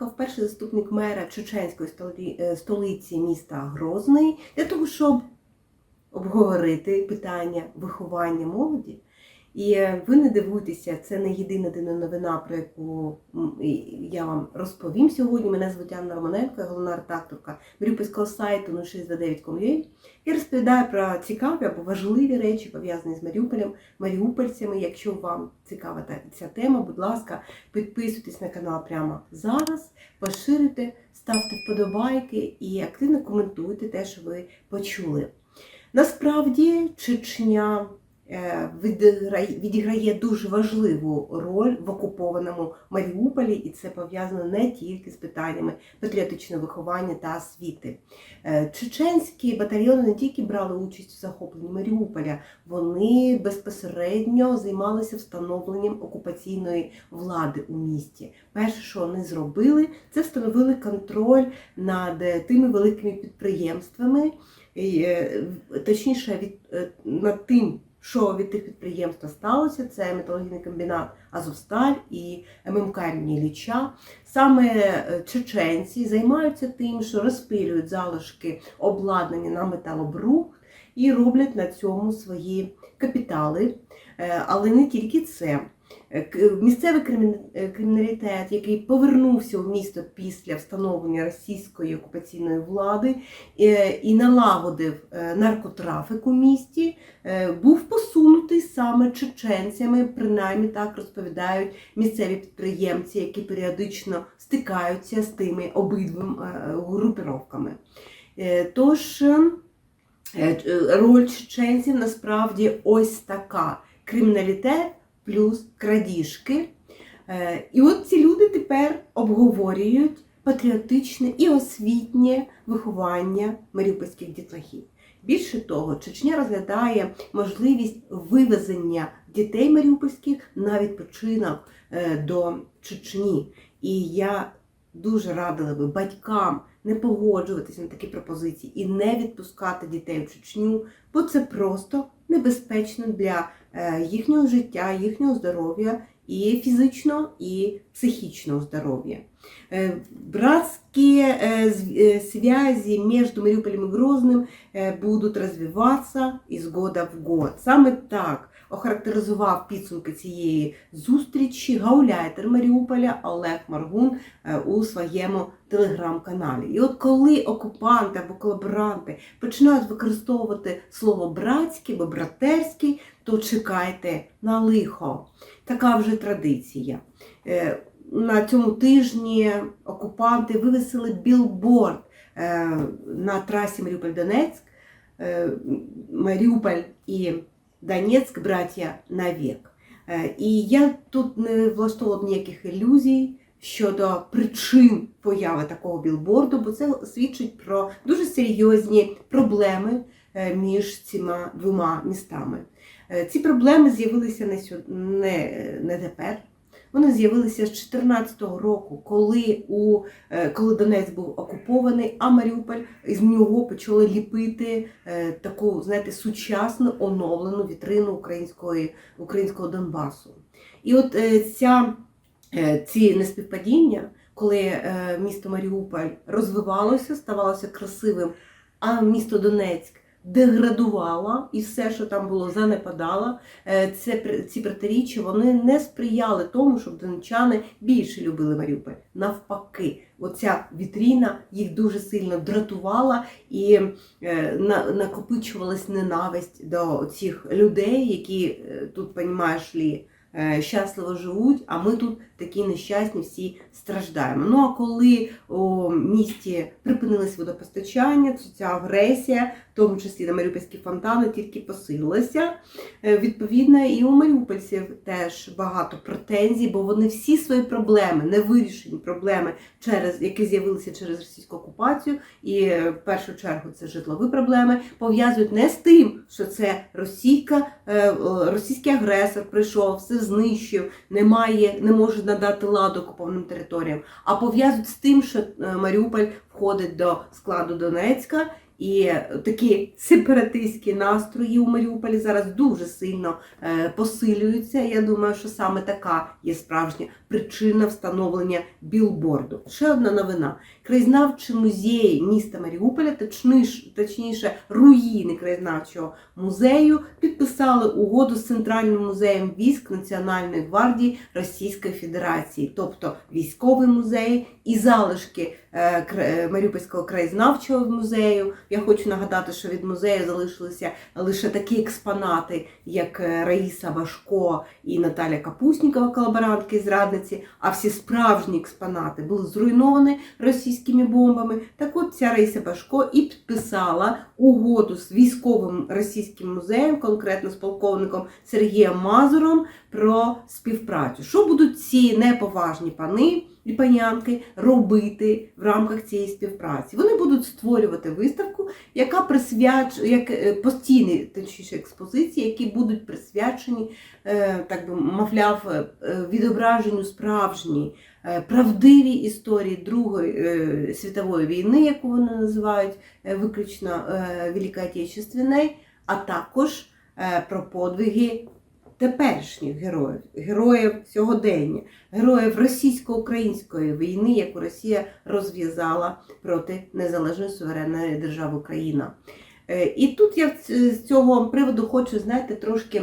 приїхав перший заступник мера чеченської е, столиці міста Грозний для того, щоб обговорити питання виховання молоді. І е, ви не дивуйтеся, це не єдина дина новина, про яку я вам розповім сьогодні. Мене звуть Анна Романенко, я головна редакторка Маріупольського сайту 0629.com.ua. Я розповідаю про цікаві або важливі речі, пов'язані з Маріуполем, маріупольцями. Якщо вам цікава ця тема, будь ласка, підписуйтесь на канал прямо зараз, поширюйте, ставте вподобайки і активно коментуйте те, що ви почули. Насправді Чечня відіграє, відіграє дуже важливу роль в окупованому Маріуполі, і це пов'язано не тільки з питаннями патріотичного виховання та освіти. Е, Чеченські батальйони не тільки брали участь у захопленні Маріуполя, вони безпосередньо займалися встановленням окупаційної влади у місті. Перше, що вони зробили, це встановили контроль над е, тими великими підприємствами, е, точніше, е, над тим, що від тих підприємств сталося, це металургійний комбінат Азовсталь і ММК імені Ліча. Саме е, чеченці займаються тим, що розпилюють залишки обладнання на металобрух і роблять на цьому свої капітали. Е, Але не тільки це. Е, к- Місцевий е, криміналітет, який повернувся в місто після встановлення російської окупаційної влади е, і налагодив е, наркотрафік у місті, е, був посунутий саме чеченцями, принаймні так розповідають місцеві підприємці, які періодично стикаються з тими обидвим е, групіровками. Е, Тож е, е, роль чеченців насправді ось така: криміналітет плюс крадіжки. Е, І от ці люди тепер обговорюють патріотичне і освітнє виховання маріупольських дітлахів. Більше того, Чечня розглядає можливість вивезення дітей маріупольських на відпочинок е, до Чечні. І я дуже радила би батькам не погоджуватися на такі пропозиції і не відпускати дітей в Чечню, бо це просто небезпечно для їхнього життя, їхнього здоров'я і фізичного, і психічного здоров'я. Е, Братские э, зв- э, связи между Мариуполем и Грозным э, будуть розвиватися із года в год. Саме так охарактеризував підсумки цієї зустрічі гауляйтер Маріуполя Олег Маргун е, у своєму телеграм-каналі. І от коли окупанти або колаборанти починають використовувати слово братський або братерський, то чекайте на лихо. Така вже традиція. Е, На цьому тижні окупанти вивесили білборд е, на трасі Маріуполь-Донецьк. Маріуполь і Донецьк, браття навік. І я тут не влаштовувала ніяких ілюзій щодо причин появи такого білборду, бо це свідчить про дуже серйозні проблеми е, між цими двома містами. Е, Ці проблеми з'явилися не, не, не тепер. Вони з'явилися з 2014 року, коли, у, е, коли Донець був окупований, а Маріуполь із нього почали ліпити е, таку, знаєте, сучасну оновлену вітрину української, українського Донбасу. І от е, ця, ці неспівпадіння, коли місто Маріуполь розвивалося, ставалося красивим, а місто Донецьк деградувало, і все, що там було, занепадало. Е, Це, ці протиріччя вони не сприяли тому, щоб донечани більше любили Маріуполь. Навпаки, оця вітріна їх дуже сильно дратувала і е, накопичувалась ненависть до цих людей, які е, тут, понімаєш лі, щасливо живуть, а ми тут такі нещасні всі страждаємо. Ну а коли у місті припинилось водопостачання, ця агресія, в тому числі на Маріупольські фонтани, тільки посилилася. Е, Відповідно, і у маріупольців теж багато претензій, бо вони всі свої проблеми, невирішені проблеми, через які з'явилися через російську окупацію, і е, в першу чергу це житлові проблеми, пов'язують не з тим, що це російська, е, е, російський агресор прийшов, все знищив, немає, не може надати ладу окупованим територіям, а пов'язують з тим, що е, Маріуполь входить до складу Донецька. І такі сепаратистські настрої у Маріуполі зараз дуже сильно е, посилюються. Я думаю, що саме така є справжня причина встановлення білборду. Ще одна новина: краєзнавчий музей міста Маріуполя, точніше, руїни краєзнавчого музею, підписали угоду з Центральним музеєм військ Національної гвардії Російської Федерації, тобто військовий музей і залишки е, е, Маріупольського краєзнавчого музею. Я хочу нагадати, що від музею залишилися лише такі експонати, як е, Раїса Башко і Наталя Капуснікова, колаборантки і зрадниці, а всі справжні експонати були зруйновані російськими бомбами. Так от ця Раїса Башко і підписала угоду з військовим російським музеєм, конкретно з полковником Сергієм Мазуром, про співпрацю. Що будуть ці неповажні пани і панянки робити в рамках цієї співпраці? Вони будуть створювати виставку, яка присвячує як е, постійні точніше експозиції, які будуть присвячені, е, так би мовляв, е, відображенню справжньої. е, Правдивій історії Другої світової війни, яку вони називають виключно Великої Отечественної, а також про подвиги теперішніх героїв, героїв сьогодення, героїв російсько-української війни, яку Росія розв'язала проти незалежної суверенної держави Україна. Е, І тут я з цього приводу хочу, знаєте, трошки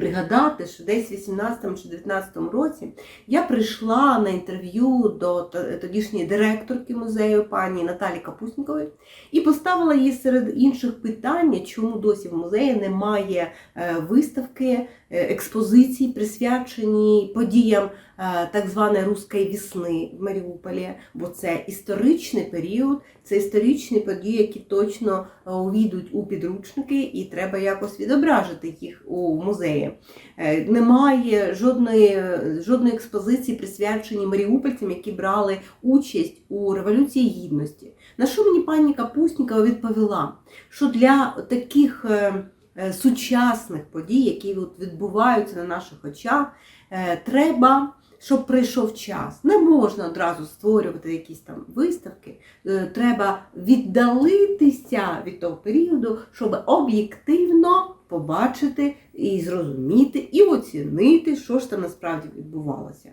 пригадати, що десь в 18 чи 19 році я прийшла на інтерв'ю до тодішньої директорки музею пані Наталі Капуснікової і поставила їй серед інших питань, чому досі в музеї немає е, виставки, експозицій, присвячені подіям е, так званої Руської весни в Маріуполі, бо це історичний період, це історичні події, які точно е, увійдуть у підручники, і треба якось відображити їх у музеї. Е, Немає жодної, жодної експозиції, присвячені маріупольцям, які брали участь у Революції Гідності. На що мені пані Капуснікова відповіла, що для таких е, е, сучасних подій, які відбуваються на наших очах, е, треба, щоб прийшов час. Не можна одразу створювати якісь там виставки. Е, Треба віддалитися від того періоду, щоб об'єктивно побачити і зрозуміти, і оцінити, що ж там насправді відбувалося.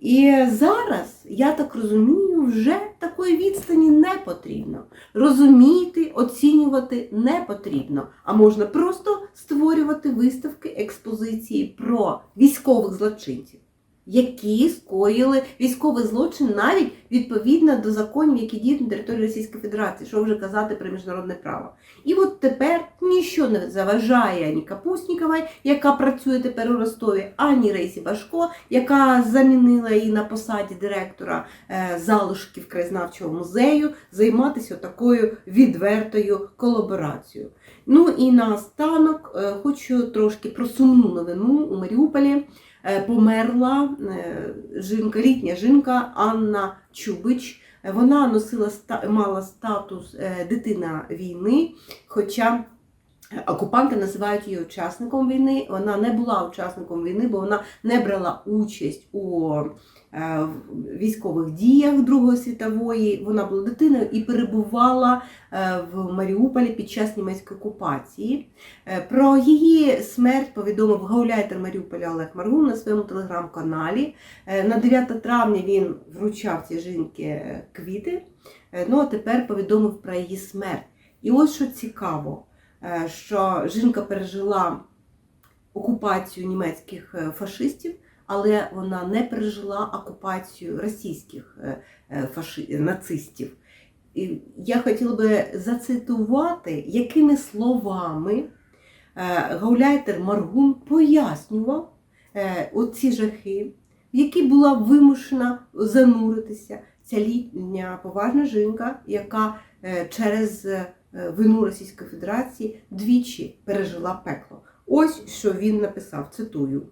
І зараз, я так розумію, вже такої відстані не потрібно. Розуміти, оцінювати не потрібно, а можна просто створювати виставки, експозиції про військових злочинців, які скоїли військовий злочин навіть відповідно до законів, які діють на території Російської Федерації, що вже казати про міжнародне право. І от тепер ніщо не заважає ані Капусніковій, яка працює тепер у Ростові, ані Рейсі Башко, яка замінила її на посаді директора е, залишків краєзнавчого музею, займатися такою відвертою колаборацією. Ну і наостанок е, хочу трошки про сумну новину у Маріуполі. Е, Померла е, жінка, літня жінка Анна Чубич. Вона носила мала статус е, дитина війни, хоча окупанти називають її учасником війни. Вона не була учасником війни, бо вона не брала участь у військових діях Другої світової. Вона була дитиною і перебувала е, в Маріуполі під час німецької окупації. Е, Про її смерть повідомив гауляйтер Маріуполя Олег Маргун на своєму телеграм-каналі. Е, На 9 травня він вручав цій жінки е, квіти. Е, Ну а тепер повідомив про її смерть. І ось що цікаво, е, що жінка пережила окупацію німецьких е, фашистів, але вона не пережила окупацію російських е, е, фаши... нацистів. Я хотіла би зацитувати, якими словами е, гауляйтер Маргун пояснював оці жахи, в які була вимушена зануритися ця літня поважна жінка, яка через вину Російської Федерації двічі пережила пекло. Ось що він написав, цитую.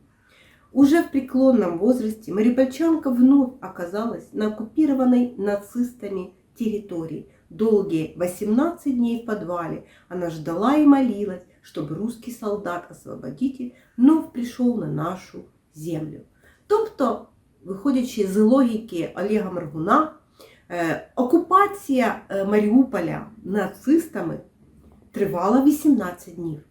Уже в преклонном возрасте Марипольчанка вновь оказалась на оккупированной нацистами территории. Долгие 18 дней в подвале она ждала и молилась, чтобы русский солдат-освободитель вновь пришел на нашу землю. Тобто, виходячи з логіки Олега Маргуна, Е, Окупація е, Маріуполя нацистами тривала 18 днів.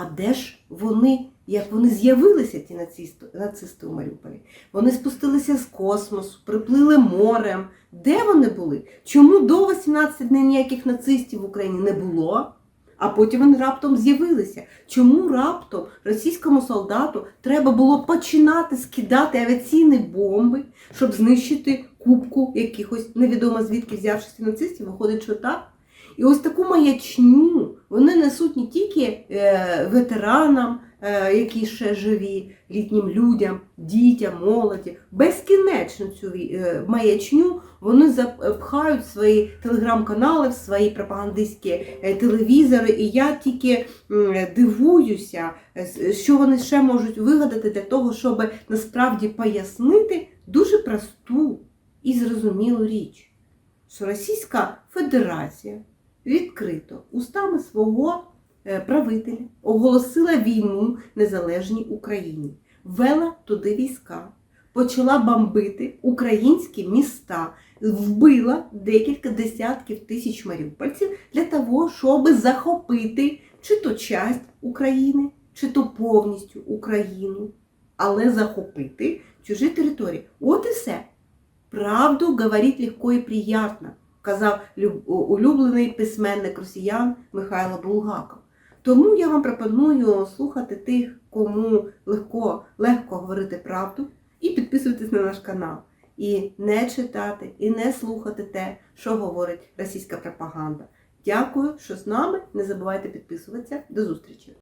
А де ж вони, як вони з'явилися, ті нацисти, нацисти у Маріуполі? Вони спустилися з космосу, приплили морем. Де вони були? Чому до 18 днів ніяких нацистів в Україні не було? А потім вони раптом з'явилися. Чому раптом російському солдату треба було починати скидати авіаційні бомби, щоб знищити кубку якихось невідомо звідки взявшися нацистів? Виходить, що так? І ось таку маячню вони несуть не тільки е, ветеранам, е, які ще живі, літнім людям, дітям, молоді. Безкінечно цю е, маячню вони запхають в свої телеграм-канали, в свої пропагандистські телевізори. І я тільки дивуюся, що вони ще можуть вигадати для того, щоб насправді пояснити дуже просту і зрозумілу річ, що Російська Федерація відкрито устами свого е, правителя оголосила війну незалежній Україні, вела туди війська, почала бомбити українські міста, вбила декілька десятків тисяч маріупольців для того, щоб захопити чи то часть України, чи то повністю Україну, але захопити чужі території. От і все. Правду говорить легко і приємно, казав улюблений письменник росіян Михайло Булгаков. Тому я вам пропоную слухати тих, кому легко, легко говорити правду, і підписуватись на наш канал. І не читати, і не слухати те, що говорить російська пропаганда. Дякую, що з нами. Не забувайте підписуватися. До зустрічі!